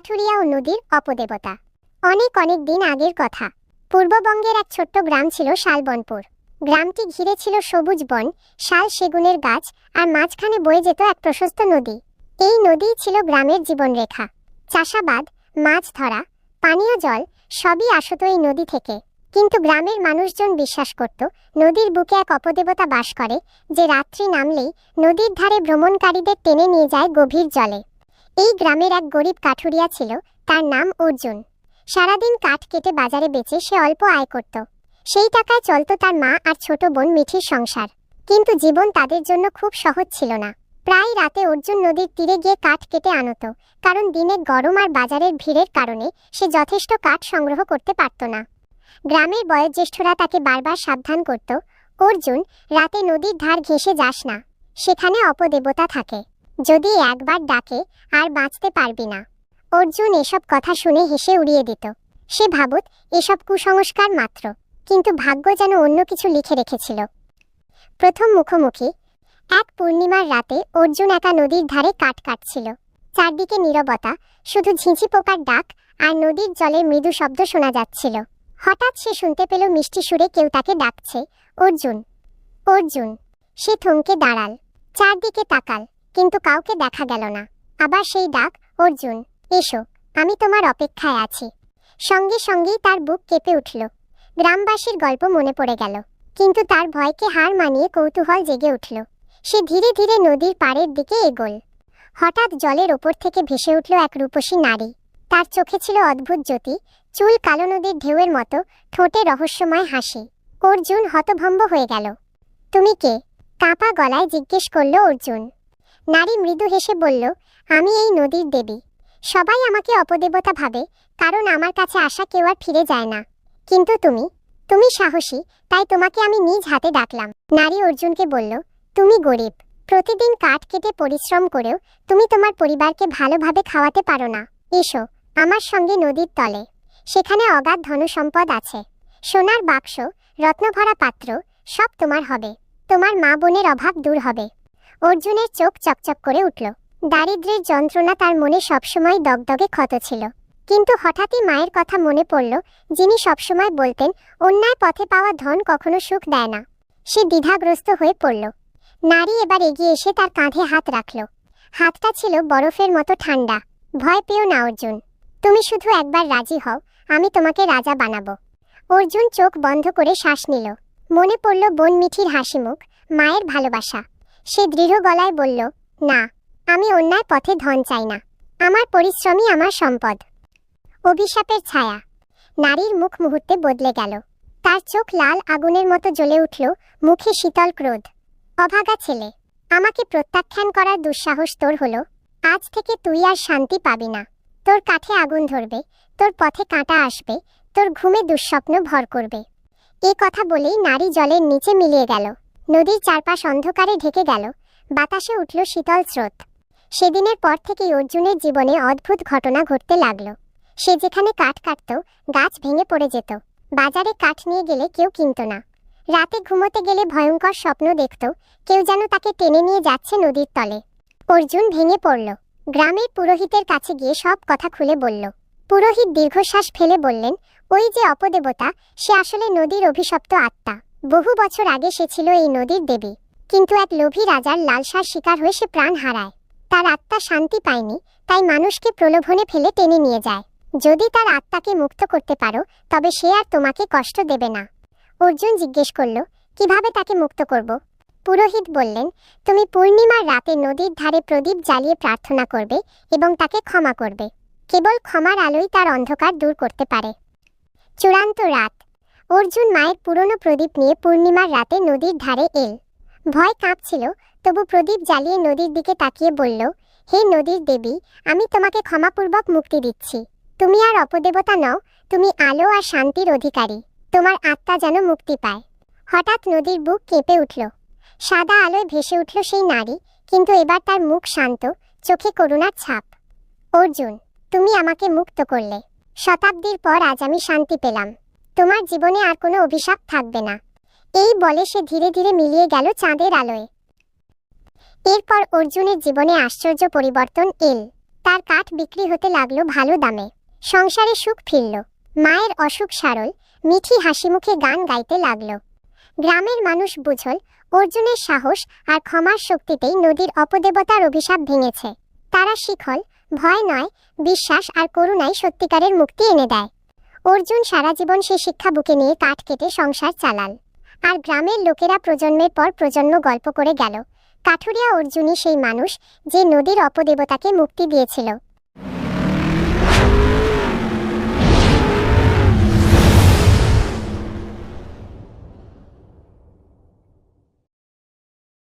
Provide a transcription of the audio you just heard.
কাঠুরিয়া ও নদীর অপদেবতা। অনেক অনেক দিন আগের কথা। পূর্ববঙ্গের এক ছোট্ট গ্রাম ছিল শালবনপুর। গ্রামটি ঘিরে ছিল সবুজ বন, শাল সেগুনের গাছ আর মাঝখানে বয়ে যেত এক প্রশস্ত নদী। এই নদীই ছিল গ্রামের জীবনরেখা। চাষাবাদ, মাছ ধরা, পানীয় জল সবই আসত এই নদী থেকে। কিন্তু গ্রামের মানুষজন বিশ্বাস করত, নদীর বুকে এক অপদেবতা বাস করে, যে রাত্রি নামলেই নদীর ধারে ভ্রমণকারীদের টেনে নিয়ে যায় গভীর জলে। এই গ্রামের এক গরিব কাঠুরিয়া ছিল, তার নাম অর্জুন। সারাদিন কাঠ কেটে বাজারে বেচে সে অল্প আয় করত। সেই টাকায় চলত তার মা আর ছোট বোন মিঠির সংসার। কিন্তু জীবন তাদের জন্য খুব সহজ ছিল না। প্রায় রাতে অর্জুন নদীর তীরে গিয়ে কাঠ কেটে আনত, কারণ দিনে গরম আর বাজারের ভিড়ের কারণে সে যথেষ্ট কাঠ সংগ্রহ করতে পারত না। গ্রামের বয়োজ্যেষ্ঠরা তাকে বারবার সাবধান করত, অর্জুন, রাতে নদীর ধার ঘেঁষে যাস না, সেখানে অপদেবতা থাকে। যদি একবার ডাকে, আর বাঁচতে পারবি না। অর্জুন এসব কথা শুনে হেসে উড়িয়ে দিত। সে ভাবত এসব কুসংস্কার মাত্র, কিন্তু ভাগ্য যেন অন্য কিছু লিখে রেখেছিল। প্রথম মুখোমুখি, এক পূর্ণিমার রাতে অর্জুন একা নদীর ধারে কাঠ কাটছিল। চারদিকে নীরবতা, শুধু ঝিঁঝি পোকার ডাক আর নদীর জলের মৃদু শব্দ শোনা যাচ্ছিল। হঠাৎ সে শুনতে পেল মিষ্টি সুরে কেউ তাকে ডাকছে, অর্জুন অর্জুন। সে থমকে দাঁড়াল, চারদিকে তাকাল। কিন্তু কাউকে দেখা গেল না। আবার সেই ডাক, অর্জুন, এসো, আমি তোমার অপেক্ষায় আছি। সঙ্গে সঙ্গেই তার বুক কেঁপে উঠল। গ্রামবাসীর গল্প মনে পড়ে গেল। কিন্তু তার ভয়কে হার মানিয়ে কৌতূহল জেগে উঠল। সে ধীরে ধীরে নদীর পাড়ের দিকে এগোল। হঠাৎ জলের ওপর থেকে ভেসে উঠল এক রূপসী নারী। তার চোখে ছিল অদ্ভুত জ্যোতি, চুল কালো নদীর ঢেউয়ের মতো, ঠোঁটে রহস্যময় হাসি। অর্জুন হতভম্ব হয়ে গেল। তুমি কে? কাঁপা গলায় জিজ্ঞেস করল অর্জুন। নারী মৃদু হেসে বলল, আমি এই নদীর দেবী। সবাই আমাকে অপদেবতা ভাবে, কারণ আমার কাছে আসা কেউ আর ফিরে যায় না। কিন্তু তুমি তুমি সাহসী, তাই তোমাকে আমি নিজ হাতে ডাকলাম। নারী অর্জুনকে বলল, তুমি গরিব, প্রতিদিন কাঠ কেটে পরিশ্রম করেও তুমি তোমার পরিবারকে ভালোভাবে খাওয়াতে পারো না। এসো, আমার সঙ্গে নদীর তলে। সেখানে অগাধ ধনসম্পদ আছে। সোনার বাক্স, রত্নভরা পাত্র, সব তোমার হবে। তোমার মা বোনের অভাব দূর হবে। অর্জুনের চোখ চকচক করে উঠল। দারিদ্র্যের যন্ত্রণা তার মনে সবসময় দগদগে ক্ষত ছিল। কিন্তু হঠাৎই মায়ের কথা মনে পড়ল, যিনি সবসময় বলতেন, অন্যায় পথে পাওয়া ধন কখনো সুখ দেয় না। সে দ্বিধাগ্রস্ত হয়ে পড়ল। নারী এবার এগিয়ে এসে তার কাঁধে হাত রাখল। হাতটা ছিল বরফের মতো ঠান্ডা। ভয় পেও না, অর্জুন। তুমি শুধু একবার রাজি হও, আমি তোমাকে রাজা বানাবো। অর্জুন চোখ বন্ধ করে শ্বাস নিল। মনে পড়ল বোন মিঠির হাসি মুখ মায়ের ভালোবাসা। সে দৃঢ় গলায় বলল, না, আমি অন্যায় পথে ধন চাই না। আমার পরিশ্রমই আমার সম্পদ। অভিশাপের ছায়া। নারীর মুখ মুহূর্তে বদলে গেল। তার চোখ লাল আগুনের মতো জ্বলে উঠল, মুখে শীতল ক্রোধ। অভাগা ছেলে, আমাকে প্রত্যাখ্যান করার দুঃসাহস তোর হলো। আজ থেকে তুই আর শান্তি পাবি না। তোর কাঠে আগুন ধরবে, তোর পথে কাঁটা আসবে, তোর ঘুমে দুঃস্বপ্ন ভর করবে। এ কথা বলেই নারী জলের নিচে মিলিয়ে গেল। নদীর চারপাশ অন্ধকারে ঢেকে গেল। বাতাসে উঠল শীতল স্রোত। সেদিনের পর থেকেই অর্জুনের জীবনে অদ্ভুত ঘটনা ঘটতে লাগল। সে যেখানে কাঠ কাটত, গাছ ভেঙে পড়ে যেত। বাজারে কাঠ নিয়ে গেলে কেউ কিনত না। রাতে ঘুমোতে গেলে ভয়ঙ্কর স্বপ্ন দেখত, কেউ যেন তাকে টেনে নিয়ে যাচ্ছে নদীর তলে। অর্জুন ভেঙে পড়ল। গ্রামের পুরোহিতের কাছে গিয়ে সব কথা খুলে বলল। পুরোহিত দীর্ঘশ্বাস ফেলে বললেন, ওই যে অপদেবতা, সে আসলে নদীর অভিশপ্ত আত্মা। বহু বছর আগে সে ছিল এই নদীর দেবী, কিন্তু এক লোভী রাজার লালসার শিকার হয়ে সে প্রাণ হারায়। তার আত্মা শান্তি পায়নি, তাই মানুষকে প্রলোভনে ফেলে টেনে নিয়ে যায়। যদি তার আত্মাকে মুক্ত করতে পারো, তবে সে আর তোমাকে কষ্ট দেবে না। অর্জুন জিজ্ঞেস করল, কীভাবে তাকে মুক্ত করব? পুরোহিত বললেন, তুমি পূর্ণিমার রাতে নদীর ধারে প্রদীপ জ্বালিয়ে প্রার্থনা করবে এবং তাকে ক্ষমা করবে। কেবল ক্ষমার আলোই তার অন্ধকার দূর করতে পারে। চূড়ান্ত রাত। অর্জুন মায়ের পুরনো প্রদীপ নিয়ে পূর্ণিমার রাতে নদীর ধারে এল। ভয় কাঁপছিল, তবু প্রদীপ জ্বালিয়ে নদীর দিকে তাকিয়ে বলল, হে নদীর দেবী, আমি তোমাকে ক্ষমাপূর্বক মুক্তি দিচ্ছি। তুমি আর অপদেবতা নও, তুমি আলো আর শান্তির অধিকারী। তোমার আত্মা যেন মুক্তি পায়। হঠাৎ নদীর বুক কেঁপে উঠল। সাদা আলোয় ভেসে উঠল সেই নারী, কিন্তু এবার তার মুখ শান্ত, চোখে করুণার ছাপ। অর্জুন, তুমি আমাকে মুক্ত করলে। শতাব্দীর পর আজ আমি শান্তি পেলাম। তোমার জীবনে আর কোনো অভিশাপ থাকবে না। এই বলে সে ধীরে ধীরে মিলিয়ে গেল চাঁদের আলোয়। এরপর অর্জুনের জীবনে আশ্চর্য পরিবর্তন এল। তার কাঠ বিক্রি হতে লাগল ভালো দামে। সংসারে সুখ ফিরল। মায়ের অসুখ সারল, মিঠি হাসি মুখে গান গাইতে লাগল। গ্রামের মানুষ বুঝল, অর্জুনের সাহস আর ক্ষমার শক্তিতেই নদীর অপদেবতার অভিশাপ ভেঙেছে। তারা শিখল, ভয় নয়, বিশ্বাস আর করুণাই সত্যিকারের মুক্তি এনে দেয়। অর্জুন সারা জীবন সে শিক্ষা বুকে নিয়ে কাঠ কেটে সংসার চালাল। আর গ্রামের লোকেরা প্রজন্মের পর প্রজন্ম গল্প করে গেল। কাঠুরিয়া অর্জুনই সেই মানুষ যে নদীর অপদেবতাকে মুক্তি দিয়েছিল।